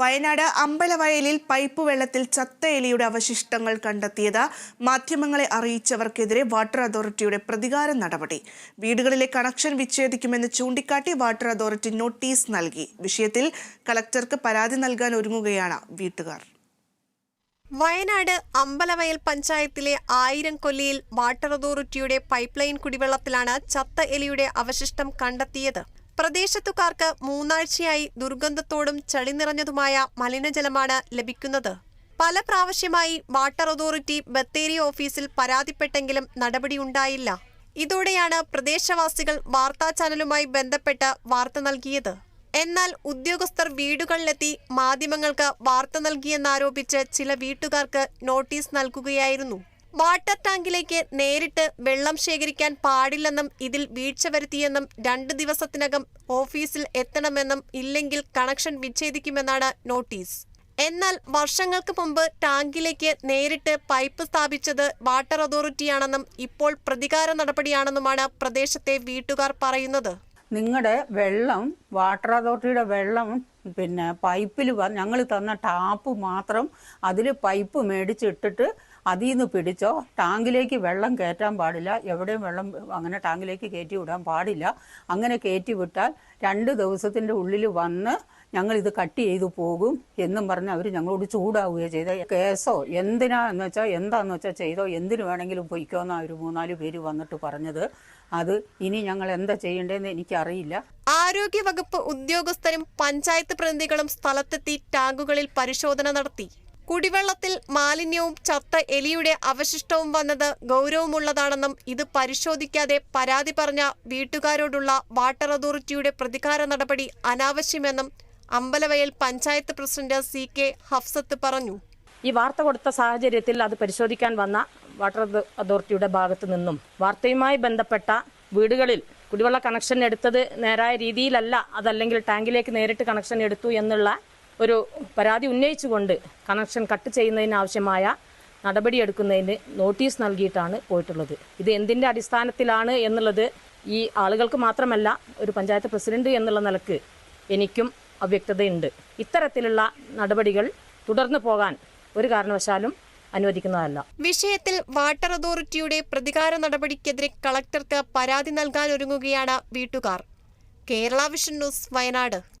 Wayanad അമ്പലവയലിൽ pipe വെള്ളത്തിൽ ചത്ത എലിയുടെ അവശിഷ്ടങ്ങൾ കണ്ടെത്തിയത് മാധ്യമങ്ങളെ അറിയിച്ചവർക്കെതിരെ വാട്ടർ അതോറിറ്റിയുടെ പ്രതികാര നടപടി. വീടുകളിലെ കണക്ഷൻ വിച്ഛേദിക്കുമെന്ന് ചൂണ്ടിക്കാട്ടി വാട്ടർ അതോറിറ്റി നോട്ടീസ് നൽകി. വിഷയത്തിൽ കളക്ടർക്ക് പരാതി നൽകാൻ ഒരുങ്ങുകയാണ് വീട്ടുകാർ. വയനാട് അമ്പലവയൽ പഞ്ചായത്തിലെ ആയിരം കൊല്ലിയിൽ വാട്ടർ അതോറിറ്റിയുടെ പൈപ്പ് ലൈൻ കുടിവെള്ളത്തിലാണ് ചത്ത എലിയുടെ അവശിഷ്ടം കണ്ടെത്തിയത്. പ്രദേശത്തുകാർക്ക് മൂന്നാഴ്ചയായി ദുർഗന്ധത്തോടും ചളി നിറഞ്ഞതുമായ മലിനജലമാണ് ലഭിക്കുന്നത്. പല പ്രാവശ്യമായി വാട്ടർ അതോറിറ്റി ബത്തേരി ഓഫീസിൽ പരാതിപ്പെട്ടെങ്കിലും നടപടിയുണ്ടായില്ല ഇതോടെയാണ് പ്രദേശവാസികൾ വാർത്താ ചാനലുമായി ബന്ധപ്പെട്ട് വാർത്ത നൽകിയത്. എന്നാൽ ഉദ്യോഗസ്ഥർ വീടുകളിലെത്തി മാധ്യമങ്ങൾക്ക് വാർത്ത നൽകിയെന്നാരോപിച്ച് ചില വീട്ടുകാർക്ക് നോട്ടീസ് നൽകുകയായിരുന്നു. വാട്ടർ ടാങ്കിലേക്ക് നേരിട്ട് വെള്ളം ശേഖരിക്കാൻ പാടില്ലെന്നും ഇതിൽ വീഴ്ച വരുത്തിയെന്നും രണ്ട് ദിവസത്തിനകം ഓഫീസിൽ എത്തണമെന്നും ഇല്ലെങ്കിൽ കണക്ഷൻ വിച്ഛേദിക്കുമെന്നാണ് നോട്ടീസ്. എന്നാൽ വർഷങ്ങൾക്ക് മുമ്പ് ടാങ്കിലേക്ക് നേരിട്ട് പൈപ്പ് സ്ഥാപിച്ചത് വാട്ടർ അതോറിറ്റിയാണെന്നും ഇപ്പോൾ പ്രതികാര നടപടിയാണെന്നുമാണ് പ്രദേശത്തെ വീട്ടുകാർ പറയുന്നത്. നിങ്ങളുടെ വെള്ളം വാട്ടർ അതോറിറ്റിയുടെ വെള്ളം പിന്നെ പൈപ്പിൽ ഞങ്ങൾ തന്ന ടാപ്പ് മാത്രം അതിൽ പൈപ്പ് മേടിച്ചിട്ടിട്ട് അതിൽ നിന്ന് പിടിച്ചോ? ടാങ്കിലേക്ക് വെള്ളം കയറ്റാൻ പാടില്ല. എവിടെയും വെള്ളം അങ്ങനെ ടാങ്കിലേക്ക് കയറ്റി വിടാൻ പാടില്ല. അങ്ങനെ കയറ്റി വിട്ടാൽ രണ്ട് ദിവസത്തിന്റെ ഉള്ളിൽ വന്ന് ഞങ്ങൾ ഇത് കട്ട് ചെയ്തു പോകും എന്നും പറഞ്ഞ് അവർ ഞങ്ങളോട് ചൂടാവുകയോ ചെയ്ത. കേസോ എന്തിനാ എന്ന് വെച്ചാൽ എന്താന്ന് വെച്ചാൽ ചെയ്തോ എന്തിനു വേണമെങ്കിലും പൊയ്ക്കോന്നാ ഒരു മൂന്നാൽ പേര് വന്നിട്ട് പറഞ്ഞത്. അത് ഇനി ഞങ്ങൾ എന്താ ചെയ്യേണ്ടതെന്ന് എനിക്കറിയില്ല. ആരോഗ്യവകുപ്പ് ഉദ്യോഗസ്ഥരും പഞ്ചായത്ത് പ്രതിനിധികളും സ്ഥലത്തെത്തി ടാങ്കുകളിൽ പരിശോധന നടത്തി. കുടിവെള്ളത്തിൽ മാലിന്യവും ചത്ത എലിയുടെ അവശിഷ്ടവും വന്നത് ഗൗരവമുള്ളതാണെന്നും ഇത് പരിശോധിക്കാതെ പരാതി പറഞ്ഞ വീട്ടുകാരോടുള്ള വാട്ടർ അതോറിറ്റിയുടെ പ്രതികാര നടപടി അനാവശ്യമെന്നും Ambalavayal panchayat president C K Hafsath പറഞ്ഞു. ഈ വാർത്ത കൊടുത്ത സാഹചര്യത്തിൽ അത് പരിശോധിക്കാൻ വന്ന വാട്ടർ അതോറിറ്റിയുടെ ഭാഗത്തു നിന്നും വാർത്തയുമായി ബന്ധപ്പെട്ട വീടുകളിൽ കുടിവെള്ള കണക്ഷൻ എടുത്തത് നേരായ രീതിയിലല്ല അതല്ലെങ്കിൽ ടാങ്കിലേക്ക് നേരിട്ട് കണക്ഷൻ എടുത്തു എന്നുള്ള ഒരു പരാതി ഉന്നയിച്ചുകൊണ്ട് കണക്ഷൻ കട്ട് ചെയ്യുന്നതിന് ആവശ്യമായ നടപടിയെടുക്കുന്നതിന് നോട്ടീസ് നൽകിയിട്ടാണ് പോയിട്ടുള്ളത്. ഇത് എന്തിന്റെ അടിസ്ഥാനത്തിലാണ് എന്നുള്ളത് ഈ ആളുകൾക്ക് മാത്രമല്ല ഒരു പഞ്ചായത്ത് പ്രസിഡന്റ് എന്നുള്ള നിലയ്ക്ക് എനിക്കും അവ്യക്തതയുണ്ട്. ഇത്തരത്തിലുള്ള നടപടികൾ തുടർന്നു പോകാൻ ഒരു കാരണവശാലും അനുവദിക്കുന്നതല്ല. വിഷയത്തിൽ വാട്ടർ അതോറിറ്റിയുടെ പ്രതികാര നടപടിക്കെതിരെ കളക്ടർക്ക് പരാതി നൽകാൻ ഒരുങ്ങുകയാണ് വീട്ടുകാർ. Kerala vision news Wayanad.